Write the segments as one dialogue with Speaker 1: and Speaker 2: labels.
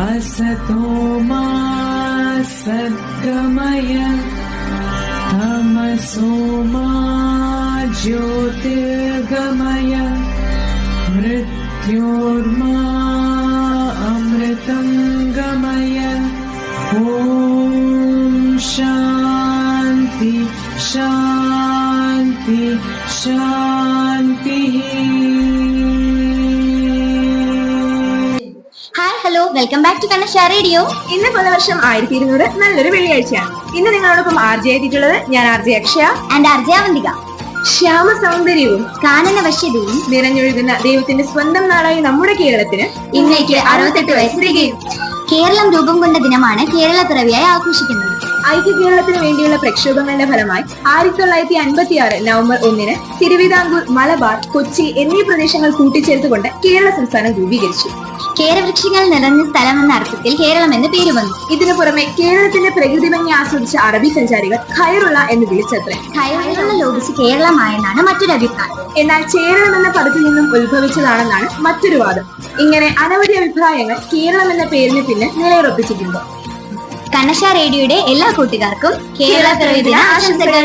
Speaker 1: असतो मा सद्गमय तमसो मा ज्योतिर्गमय मृत्योर्मा अमृतं गमय ॐ शान्ति शान्ति शान्तिः
Speaker 2: വെൽക്കം ബാക്ക് ടു കണ്ണഷ റേഡിയോ
Speaker 3: ഇന്ന് പുതുവർഷം ആയിരത്തി ഇരുന്നൂറ് നല്ലൊരു വെള്ളിയാഴ്ചയാണ്. ഇന്ന് നിങ്ങളോടൊപ്പം ആർജെ എത്തിയിട്ടുള്ളത് ഞാൻ ആർജെ അക്ഷയ.
Speaker 2: ആൻഡ് അർജയാവന്തിക
Speaker 3: ശ്യാമ സൗന്ദര്യവും
Speaker 2: കാനന വശ്യതയും
Speaker 3: നിറഞ്ഞൊഴുകുന്ന ദൈവത്തിന്റെ സ്വന്തം നാടായ നമ്മുടെ കേരളത്തിന്
Speaker 2: ഇന്നേക്ക് അറുപത്തെട്ട് വയസ്സ് തികയും. കേരളം രൂപം കൊണ്ട ദിനമാണ് കേരള പിറവിയായി ആഘോഷിക്കുന്നത്.
Speaker 3: ഐക്യ കേരളത്തിന് വേണ്ടിയുള്ള പ്രക്ഷോഭങ്ങളുടെ ഫലമായി ആയിരത്തി തൊള്ളായിരത്തി അൻപത്തി ആറ് നവംബർ ഒന്നിന് തിരുവിതാംകൂർ മലബാർ കൊച്ചി എന്നീ പ്രദേശങ്ങൾ കൂട്ടിച്ചേർത്തുകൊണ്ട് കേരള സംസ്ഥാനം രൂപീകരിച്ചു.
Speaker 2: കേരവൃക്ഷങ്ങൾ നിറഞ്ഞ സ്ഥലം എന്ന അർത്ഥത്തിൽ കേരളം എന്ന് പേര് വന്നു.
Speaker 3: ഇതിനു പുറമെ കേരളത്തിന്റെ പ്രകൃതി ഭംഗി ആസ്വദിച്ച അറബി സഞ്ചാരികൾ ഖൈറുള്ള എന്ന് വിളിച്ചത്ര.
Speaker 2: ഖൈറുള്ള ലോപിച്ച് കേരളമായെന്നാണ് മറ്റൊരു അഭിപ്രായം.
Speaker 3: എന്നാൽ ചേരളം എന്ന പദത്തിൽ നിന്നും ഉത്ഭവിച്ചതാണെന്നാണ് മറ്റൊരു വാദം. ഇങ്ങനെ അനവധി അഭിപ്രായങ്ങൾ കേരളം എന്ന പേരിന് പിന്നെ നിലയുറപ്പിച്ചിട്ടുണ്ട്.
Speaker 2: കണ്ണഷ റേഡിയോയുടെ എല്ലാ കൂട്ടുകാർക്കും കേരള പിറവി ആശംസകൾ.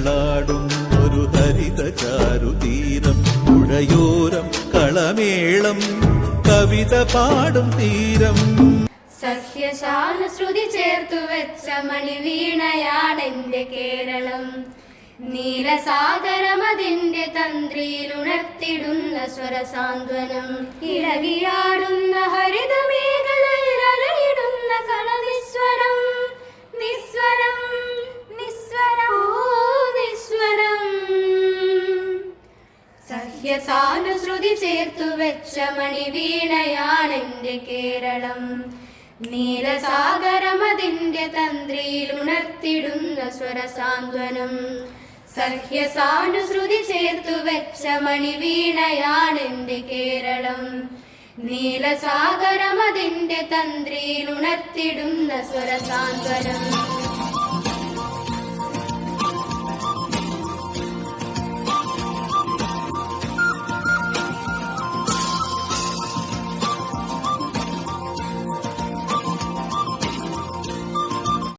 Speaker 4: കേരനിരകളാടും ഒരു ഹരിത ചാരുതീരം പുഴയോരം കളമേളം കവിത പാടും തീരം.
Speaker 5: സസ്യശാല ശ്രുതി ചേർത്തു വെച്ച മണിവീണയാണെന്റെ കേരളം. നീലസാഗരമതിന്റെ തന്ത്രിയിൽ ഉണർത്തിടുന്ന സ്വരസാന്ത്വനം ഇളകിയാടുന്ന ഹരിത സഹ്യസാനുശ്രുതി ചേർത്തു വെച്ച മണിവീണയാണെന്റെ കേരളം. നീലസാഗരമതിന്റെ തന്ത്രിയിൽ ഉണർത്തിടുന്ന സ്വരസാന്ത്വനം. സഹ്യസാനുശ്രുതി ചേർത്തു വെച്ച മണിവീണയാണെന്റെ കേരളം. നീലസാഗരമതിന്റെ തന്ത്രിയിൽ ഉണർത്തിടുന്ന സ്വരസാന്ത്വനം.